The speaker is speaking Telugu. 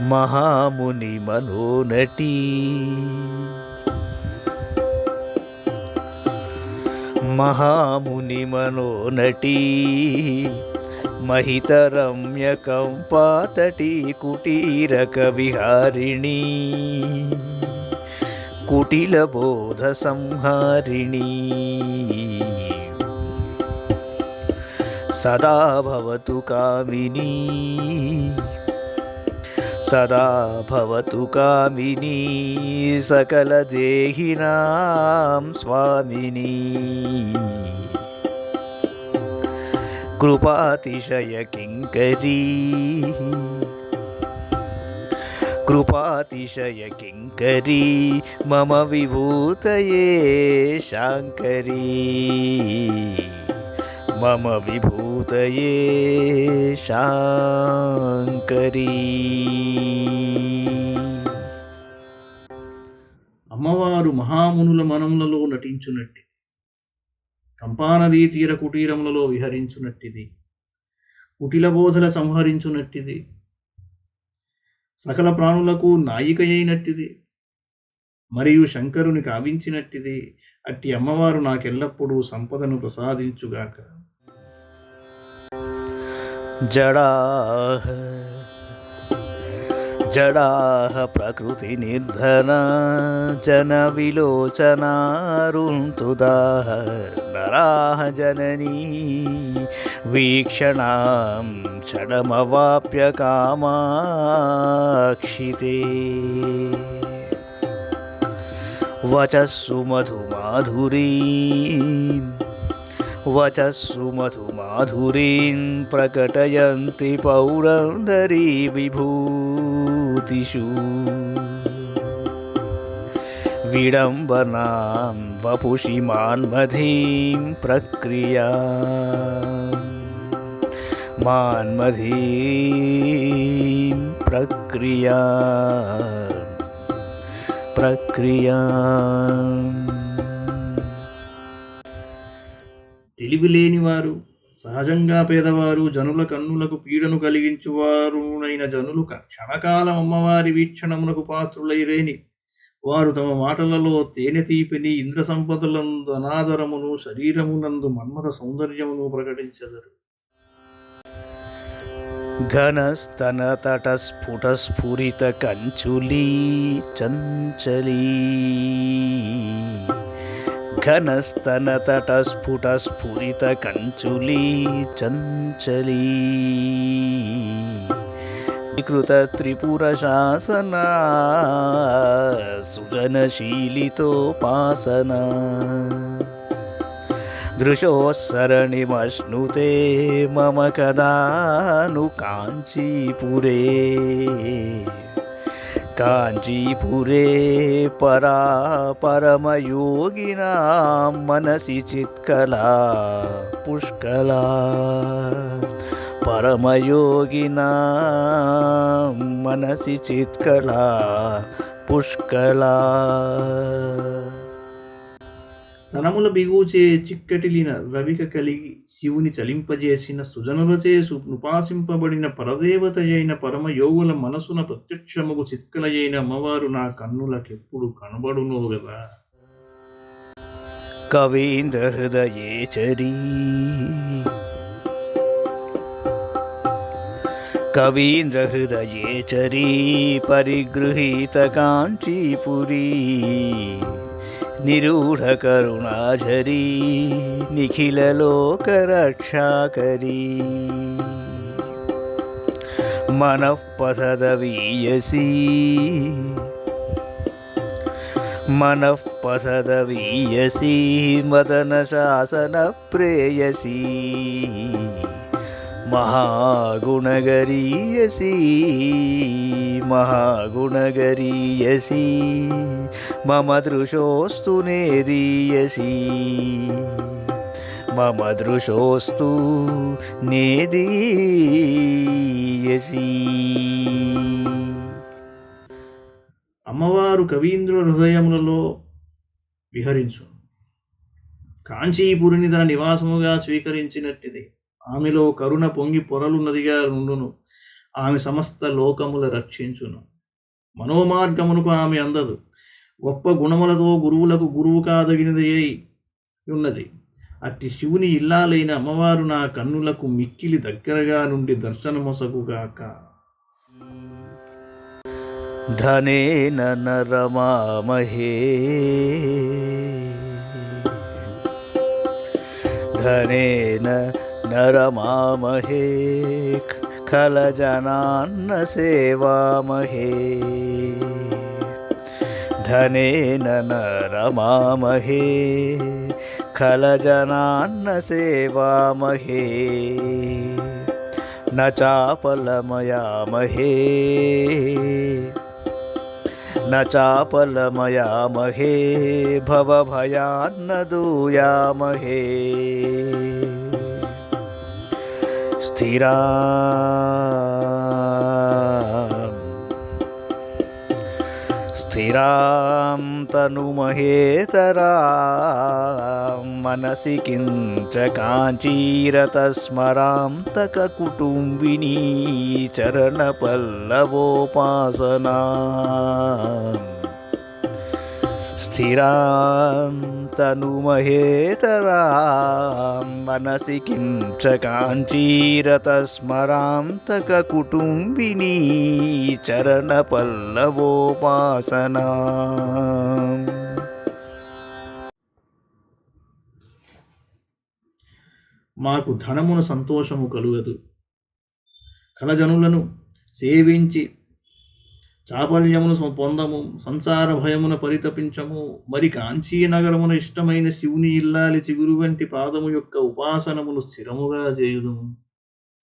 మహాముని మనోనటి. మహాముని మనోనటి మహితరమ్యకం పాతటి కుటీరక విహారిణి కుటిల బోధ సంహారిణి. సదా భవతు కామినీ. సదా భవతు కామిని సకల దేహినాం స్వామిని కృపాతిశయ కింకరీ కృపాతిశయ కింకరీ మమ విభూతయే శాంకరీ మమ విభూతయే మహామునుల మనములలో నటించునట్టి కంపానదీ తీర కుటీరములలో విహరించునట్టిది కుటిల బోధల సంహరించునట్టిది సకల ప్రాణులకు నాయిక అయినట్టిది మరియు శంకరుని కావించినట్టిది అట్టి అమ్మవారు నాకెల్లప్పుడూ సంపదను ప్రసాదించుగాక. జడా जडाः प्रकृतिनिर्धना जनविलोचनारुन्तुदाः नराः जननी वीक्षणां क्षणमवाप्यकामाक्षिते वचस्सु मधुमाधुरीं वचस्सु मधुमाधुरीं प्रकटयन्ति पौरन्दरी विभू। పౌరందరీ విభూతిషు. విడంబనాం వపుషి మాన్మధీం ప్రక్రియా. మాన్మధీం ప్రక్రియా. ప్రక్రియా. తెలివి లేనివారు సహజంగా పేదవారు జనుల కన్నులకు పీడను కలిగించువారునైన జనులు క్షణకాలం అమ్మవారి వీక్షణమునకు పాత్రులైరేని. వారు తమ మాటలలో తేనె తీపిని ఇంద్ర సంపదలందు అనాదరమును శరీరమునందు మన్మథ సౌందర్యమును ప్రకటించెదరు. ఘనస్తనతటస్ఫుటస్ఫురిత కంచులీ చంచలీ ఘనస్తనతటస్ఫుటస్ఫురిత కంచులీ చంచలీ. కృత త్రిపుర శాసనా సుజనశీలితోపాసనా దృశోస్సరణిమశ్నుతే ಕಾಂಜೀಪುರೇ ಪರಾ ಪರಮಯೋಗಿನ ಮನಸಿ ಚಿತ್ಕಲಾ ಪುಷ್ಕಲಾ ಪರಮಯೋಗಿನ ಮನಸಿ ಚಿತ್ಕಲಾ ಪುಷ್ಕಲಾ తనముల బిగుచే చిక్కటిలిన రవిక కలిగి శివుని చలింపజేసిన సుజనులచే సు- నుపాసింపబడిన పరదేవత అయిన పరమయోగుల మనసున ప్రత్యక్షముకు చిత్కలయైన అమ్మవారు నా కన్నులకెప్పుడు కనబడునో కదా కవీంద్ర హృదయేచరీ कवींद्र हृदय चरी परिगृहीतकाञ्चीपुरी निरूढकरुणाझरी मन मनः पसदवीयसी मदन शासन प्रेयसी। మహాగుణగరీయసి మహాగుణగరీయసి మమ దృశోస్తు నేదీయసి మమ దృశోస్తు నేదీయసి. అమ్మవారు కవీంద్రుల హృదయములలో విహరించు కాంచీపురిని తన నివాసముగా స్వీకరించినట్టిది. ఆమెలో కరుణ పొంగి పొరలు నదిగా నుండును. ఆమె సమస్త లోకముల రక్షించును. మనోమార్గమునకు ఆమె అందదు. గొప్ప గుణములతో గురువులకు గురువు కాదగినది అయి ఉన్నది. అట్టి శివుని ఇల్లాలైన అమ్మవారు నా కన్నులకు మిక్కిలి దగ్గరగా నుండి దర్శనమొసగుగాక ధనేన నరమామహే. ధనేన न रमामहे खलजनान्न सेवामहे। धनेन न रमामहे खलजनान्न सेवामहे। न चापलमयामहे न चापलमयामहे, भवभयान्न दूयामहे। स्थिरा। स्थिरां तनुमहेतरां मनसि किञ्च काञ्चीरतस्मरां तककुटुम्बिनी चरणपल्लवोपासना స్థిరాం తనుమహేతరాం మనసి కించ కాంచీరతస్మరాంతక కుటుంబినీ చరణపల్లవోపాసనా మాకు ధనమున సంతోషము కలుగదు. కలజనులను సేవించి చాపల్యమును సం- పొందము సంసార భయమున పరితపించము. మరి కాంచీ నగరమున ఇష్టమైన శివుని ఇల్లాలి చిగురు వంటి పాదము యొక్క ఉపాసనమును స్థిరముగా చేయుదుము.